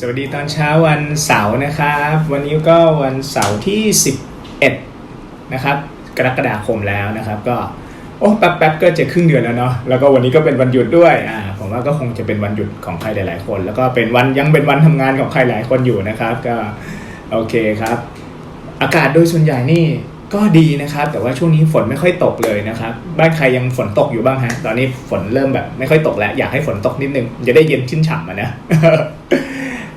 สวัสดีตอนเช้าวันเสาร์นะครับ วันนี้ก็วันเสาร์ที่ 11 นะครับ กรกฎาคมแล้วนะครับ ก็โอ้แป๊บๆก็จะครึ่งเดือนแล้วเนาะแล้วก็วันนี้ก็เป็นวันหยุดด้วยอ่าผมว่าก็คงจะเป็นวันหยุดของใครหลายๆคน แล้วก็เป็นวันยังเป็นวันทำงานของใครหลายคนอยู่นะครับ ก็โอเคครับ อากาศโดยส่วนใหญ่นี่ก็ดีนะครับ แต่ว่าช่วงนี้ฝนไม่ค่อยตกเลยนะครับ บ้านใครยังฝนตกอยู่บ้างฮะ ตอนนี้ฝนเริ่มแบบไม่ค่อยตกแล้ว อยากให้ฝนตกนิดนึง จะได้เย็นชื่นฉ่ำนะ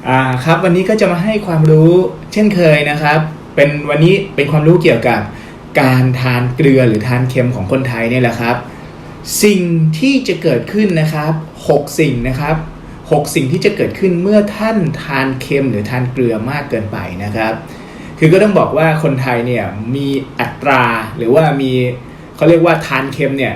อ่าครับวันนี้ก็จะมาให้ความรู้เช่นเคยนะครับ เป็นวันนี้เป็นความรู้เกี่ยวกับการทานเกลือหรือทานเค็มของคนไทยเนี่ยแหละครับ สิ่งที่จะเกิดขึ้นนะครับ 6 สิ่งนะครับ 6 สิ่งที่จะเกิดขึ้นเมื่อท่านทานเค็มหรือทานเกลือมากเกินไปนะครับ คือก็ต้องบอกว่าคนไทยเนี่ยมีอัตราหรือว่ามีเขาเรียกว่าทานเค็มเนี่ย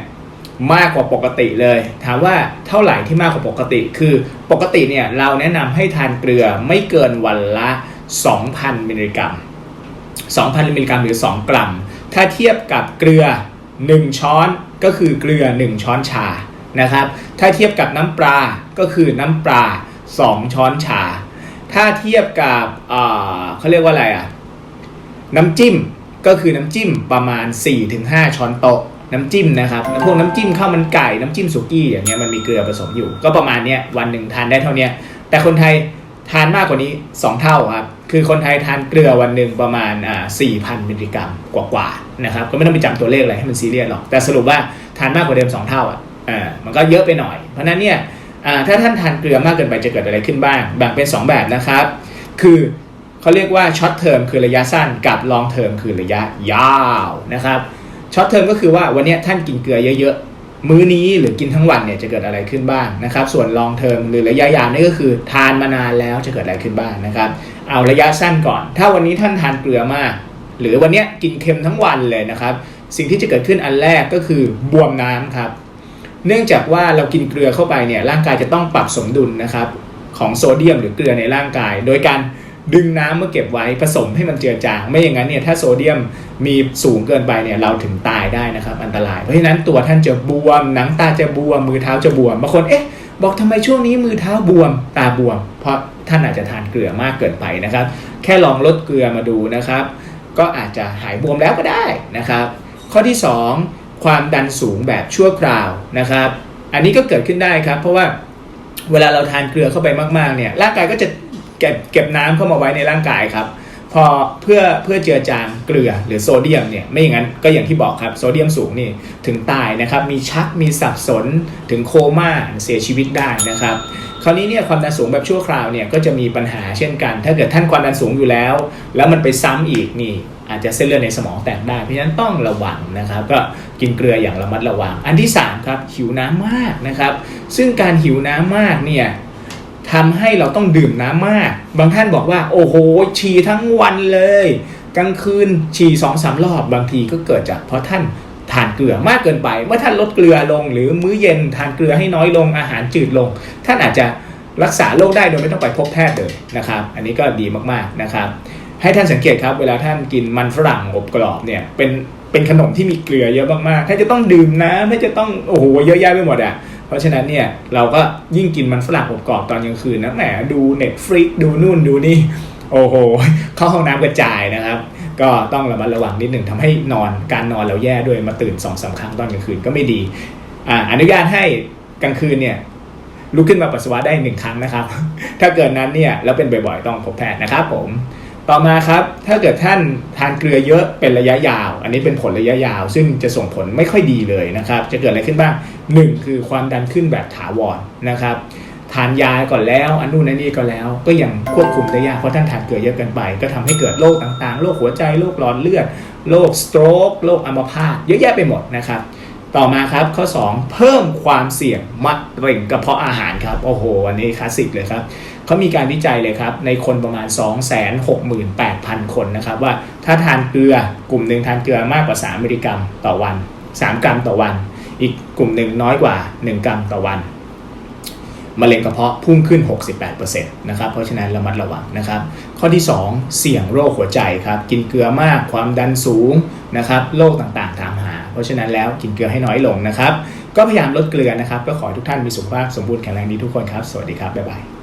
มากกว่าปกติเลย ถามว่าเท่าไหร่ที่มากกว่าปกติ คือปกติเนี่ยเราแนะนำให้ทานเกลือไม่เกินวันละ 2,000 มิลลิกรัม 2,000 มิลลิกรัมหรือ 2 กรัม ถ้าเทียบกับเกลือ 1 ช้อนก็คือเกลือ 1 ช้อนชานะครับ ถ้าเทียบกับน้ำปลาก็คือน้ำปลา 2 ช้อนชา ถ้าเทียบกับเเขาเรียกว่าอะไรอะน้ำจิ้มก็คือน้ำจิ้มประมาณ 4-5 ช้อนโต๊ะ น้ำจิ้มนะครับพวกน้ำจิ้มข้าวมันไก่น้ำจิ้มสุกี้อย่างเงี้ยมันมีเกลือผสมอยู่ ก็ประมาณเนี้ยวันหนึ่งทานได้เท่านี้แต่คนไทยทานมากกว่านี้ 2 เท่าครับคือคนไทยทานเกลือวันหนึ่งประมาณอ่า4,000มิลลิกรัมกว่าๆนะครับก็ไม่ต้องไปจำตัวเลขอะไรให้มันซีเรียสหรอกแต่สรุปว่าทานมากกว่าเดิม 2 เท่าอะอ่ามันก็เยอะไปหน่อย เพราะฉะนั้นเนี่ยอ่าถ้าท่านทานเกลือมากเกินไปจะเกิดอะไรขึ้นบ้างแบ่งเป็น 2 แบบนะครับ คือเขาเรียกว่าช็อตเทอมคือระยะสั้นกับลองเทอมคือระยะยาวนะครับ ช็อตเทอมก็คือว่าวันนี้ท่านกินเกลือเยอะๆ มื้อนี้หรือกินทั้งวันเนี่ยจะเกิดอะไรขึ้นบ้างนะครับ ส่วนลองเทอมหรือระยะยาวนี่ก็คือทานมานานแล้วจะเกิดอะไรขึ้นบ้างนะครับ เอาระยะสั้นก่อน ถ้าวันนี้ท่านทานเกลือมาก หรือวันนี้กินเค็มทั้งวันเลยนะครับ สิ่งที่จะเกิดขึ้นอันแรกก็คือบวมน้ำครับ เนื่องจากว่าเรากินเกลือเข้าไปเนี่ยร่างกายจะต้องปรับสมดุลนะครับของโซเดียมหรือเกลือในร่างกาย โดยการ ดึงน้ำมาเก็บไว้ผสมให้มันเจือจาง ไม่อย่างนั้นเนี่ยถ้าโซเดียมมีสูงเกินไปเนี่ยเราถึงตายได้นะครับอันตราย เพราะฉะนั้นตัวท่านจะบวม หนังตาจะบวม มือเท้าจะบวมบางคนเอ๊ะบอกทำไมช่วงนี้มือเท้าบวมตาบวม เพราะท่านอาจจะทานเกลือมากเกินไปนะครับ แค่ลองลดเกลือมาดูนะครับ ก็อาจจะหายบวมแล้วก็ได้นะครับ ข้อที่ 2 ความดันสูงแบบชั่วคราวนะครับ อันนี้ก็เกิดขึ้นได้ครับ เพราะว่าเวลาเราทานเกลือเข้าไปมากๆเนี่ยร่างกายก็จะ เก็บเก็บน้ำเข้ามาไว้ในร่างกายครับพอเพื่อเพื่อเจือจางเกลือหรือโซเดียมเนี่ยไม่อย่างนั้นก็อย่างที่บอกครับโซเดียมสูงนี่ถึงตายนะครับมีชักมีสับสนถึงโคม่าเสียชีวิตได้นะครับคราวนี้เนี่ยความดันสูงแบบชั่วคราวเนี่ยก็จะมีปัญหาเช่นกัน ถ้าเกิดท่านความดันสูงอยู่แล้ว แล้วมันไปซ้ำอีกนี่อาจจะเส้นเลือดในสมองแตกได้เพราะฉะนั้นต้องระวังนะครับ ก็กินเกลืออย่างระมัดระวัง อันที่3ครับหิวน้ำมากนะครับ ซึ่งการหิวน้ำมากเนี่ย ทำให้เราต้องดื่มน้ำมาก บางท่านบอกว่า โอ้โห ฉี่ทั้งวันเลย กลางคืนฉี่สองสามรอบบางทีก็เกิดจากเพราะท่านทานเกลือมากเกินไป เมื่อท่านลดเกลือลง หรือมื้อเย็นทานเกลือให้น้อยลงอาหารจืดลง ท่านอาจจะรักษาโรคได้โดยไม่ต้องไปพบแพทย์เลยนะครับ อันนี้ก็ดีมากๆนะครับ ให้ท่านสังเกตครับ เวลาท่านกินมันฝรั่งอบกรอบเนี่ยเป็นเป็นขนมที่มีเกลือเยอะมากๆถ้านจะต้องดื่มน้ำถ้านจะต้องโอ้โหเยอะแยะไปหมดอะ เพราะฉะนั้นเนี่ยเราก็ยิ่งกินมันฝรั่งอบกรอบตอนกลางคืนนะแหมดูเน็ตฟลิกดูนู่นดูนี่ โอ้โห เข้าห้องน้ำกระจายนะครับ ก็ต้องระมัดระวังนิดหนึ่งทำให้นอนการนอนเราแย่ด้วยมาตื่นสองสาครั้งตอนกลางคืนก็ไม่ดีอ่าอนุญาตให้กลางคืนเนี่ยลุกขึ้นมาปัสสาวะได้หนึ่งครั้งนะครับ ถ้าเกิดนั้นเนี่ยแล้วเป็นบ่อยๆ ต้องพบแพทย์นะครับผม ต่อมาครับถ้าเกิดท่านทานเกลือเยอะเป็นระยะยาว อันนี้เป็นผลระยะยาว ซึ่งจะส่งผลไม่ค่อยดีเลยนะครับ จะเกิดอะไรขึ้นบ้าง 1 คือความดันขึ้นแบบถาวรนะครับทานยาก่อนแล้วอันนู่นอันนี่ก็แล้ว ก็ยังควบคุมได้ยากเพราะท่านทานเกลือเยอะเกินไป ก็ทำให้เกิดโรคต่างๆโรคหัวใจโรคหลอดเลือดโรคสโตรกโรคอัมพาตเยอะแยะไปหมดนะครับต่อมาครับข้อ 2 เพิ่มความเสี่ยงมะเร็งกระเพาะอาหารครับ โอ้โห อันนี้คลาสสิกเลยครับ เขามีการวิจัยเลยครับ ในคนประมาณ 268,000 คนนะครับ ว่าถ้าทานเกลือกลุ่มหนึ่งทานเกลือมากกว่า 3 มิลลิกรัมต่อวัน 3 กรัมต่อวัน อีกกลุ่มหนึ่งน้อยกว่า 1 กรัมต่อวันมะเร็งกระเพาะพุ่งขึ้น 68%นะครับ เพราะฉะนั้นระมัดระวังนะครับ ข้อที่ 2 เสี่ยงโรคหัวใจครับ กินเกลือมาก ความดันสูงนะครับ โรคต่างๆตามหา เพราะฉะนั้นแล้วกินเกลือให้น้อยลงนะครับ ก็พยายามลดเกลือนะครับ ก็ขอให้ทุกท่านมีสุขภาพสมบูรณ์แข็งแรงดีทุกคนครับ สวัสดีครับ บ๊ายบาย